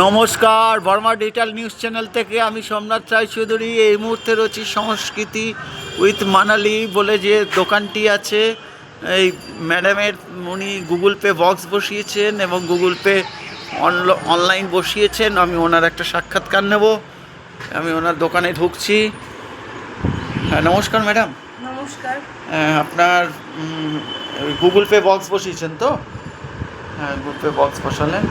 নমস্কার Varma digital news channel থেকে আমি সোমনাথ রায় চৌধুরী এই মুহূর্তে রয়েছি সংস্কৃতি উইথ মানালি বলে যে দোকানটি আছে। এই ম্যাডামের উনি গুগল পে বক্স বসিয়েছেন এবং গুগল পে অনলাইন বসিয়েছেন। আমি ওনার একটা সাক্ষাৎকার নেব। আমি ওনার দোকানে ঢুকছি। হ্যাঁ নমস্কার ম্যাডাম। নমস্কার। হ্যাঁ, আপনার গুগল পে বক্স বসিয়েছেন তো? হ্যাঁ গুগল পে বক্স বসালেন।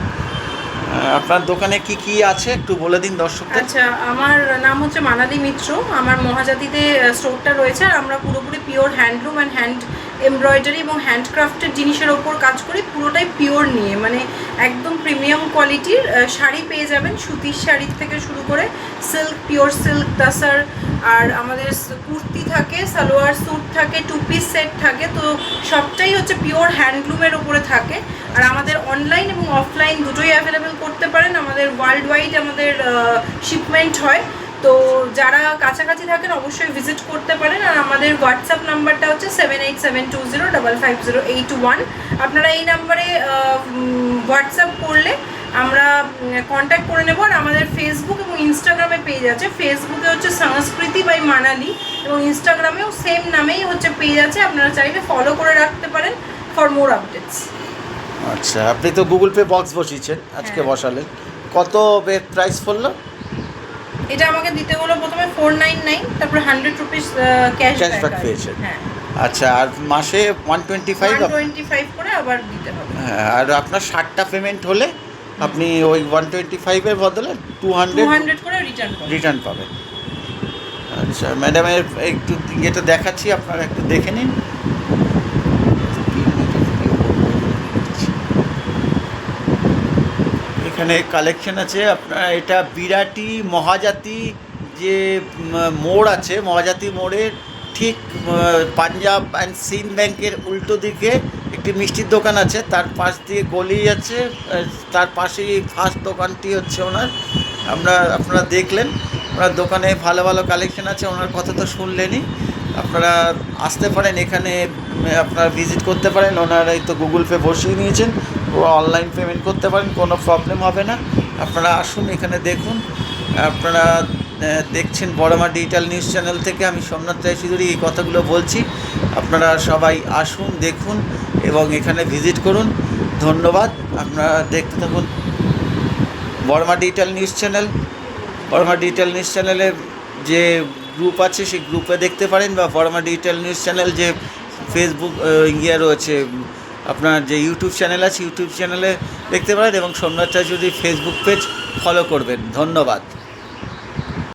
আপনার দোকানে কি কি আছে? একটু বলে দিন দর্শকদের। আচ্ছা আমার নাম হচ্ছে মানালি মিত্র। আমার মহাজাতিতে স্টোরটা রয়েছে আর আমরা পুরোপুরি pure handloom and hand embroidery এবং হ্যান্ডক্রাফটের জিনিসের ওপর কাজ করি। পুরোটাই পিওর নিয়ে মানে একদম প্রিমিয়াম কোয়ালিটির শাড়ি পেয়ে যাবেন সুতির শাড়ির থেকে শুরু করে সিল্ক পিওর সিল্ক টাসার আর আমাদের কুর্তি থাকে, সালোয়ার স্যুট থাকে টু পিস সেট থাকে। তো সবটাই হচ্ছে পিওর হ্যান্ডলুমের ওপরে থাকে। আর আমাদের অনলাইন এবং অফলাইন দুটোই অ্যাভেলেবেল করতে পারেন। আমাদের ওয়ার্ল্ড ওয়াইড আমাদের শিপমেন্ট হয়। তো যারা কাছাকাছি থাকেন অবশ্যই ভিজিট করতে পারেন। আর আমাদের হোয়াটসঅ্যাপ নাম্বারটা হচ্ছে seven eight seven two zero double five zero eight one আপনারা এই নাম্বারে হোয়াটসঅ্যাপ করলে আমরা কন্ট্যাক্ট করে নেব। আর আমাদের ফেসবুক এবং ইনস্টাগ্রামে পেজ আছে। ফেসবুকে হচ্ছে সংস্কৃতি বাই মানালি এবং ইনস্টাগ্রামেও সেম নামেই হচ্ছে পেজ আছে। আপনারা চাইলে ফলো করে রাখতে পারেন ফর মোর আপডেটস আচ্ছা আপনি তো গুগল পে বক্স বসিয়েছেন আজকে হ্যাঁ। বসালেন। কত প্রাইস পড়ল? এটা আমাকে দিতে হলো প্রথমে ফোর নাইন নাইন তারপরে হান্ড্রেড রুপিস ক্যাশ Cashback পেয়েছেন। হ্যাঁ। আচ্ছা আর মাসে one twenty five twenty five করে আবার দিতে হবে। হ্যাঁ আর আপনার ষাটটা পেমেন্ট হলে আপনি ওই ওয়ান টোয়েন্টি ফাইভের বদলে টু হান্ড্রেড হান্ড্রেড করে রিটার্ন রিটার্ন পাবেন। আচ্ছা ম্যাডামের একটু ইয়েটা দেখাচ্ছি আপনারা একটু দেখে নিন। এখানে কালেকশন আছে। আপনার এটা বিরাটি মহাজাতি যে মোড় আছে, মহাজাতি মোড়ের ঠিক পাঞ্জাব অ্যান্ড সিন ব্যাংকের উল্টো দিকে একটি মিষ্টির দোকান আছে। তার পাশ দিয়ে গলি আছে। তার পাশেই ফার্স্ট দোকানটি হচ্ছে ওনার। আমরা, আপনারা দেখলেন, ওনার দোকানে ভালো ভালো কালেকশন আছে। ওনার কথা তো শুনলেনই। আপনারা আসতে পারেন এখানে আপনারা ভিজিট করতে পারেন। ওনারা এই তো গুগল পে বসিয়ে নিয়েছেন। অনলাইন পেমেন্ট করতে পারেন, কোনো প্রবলেম হবে না। আপনারা আসুন, এখানে দেখুন। আপনারা দেখছেন বড়মা ডিজিটাল নিউজ চ্যানেল থেকে, আমি সোমনাথ রায় চৌধুরী এই কথাগুলো বলছি। আপনারা সবাই আসুন, দেখুন এবং এখানে ভিজিট করুন। ধন্যবাদ। আপনারা দেখতে থাকুন Barma digital news channel Barma digital news চ্যানেলে যে গ্রুপ আছে, সেই গ্রুপে দেখতে পারেন বা বর্মা ডিজিটাল নিউজ চ্যানেল যে ফেসবুক ইয়ে রয়েছে আপনার যে ইউটিউব চ্যানেল আছে, ইউটিউব চ্যানেলে দেখতে পারেন এবং সোমনাথ যদি ফেসবুক পেজ ফলো করবেন। ধন্যবাদ।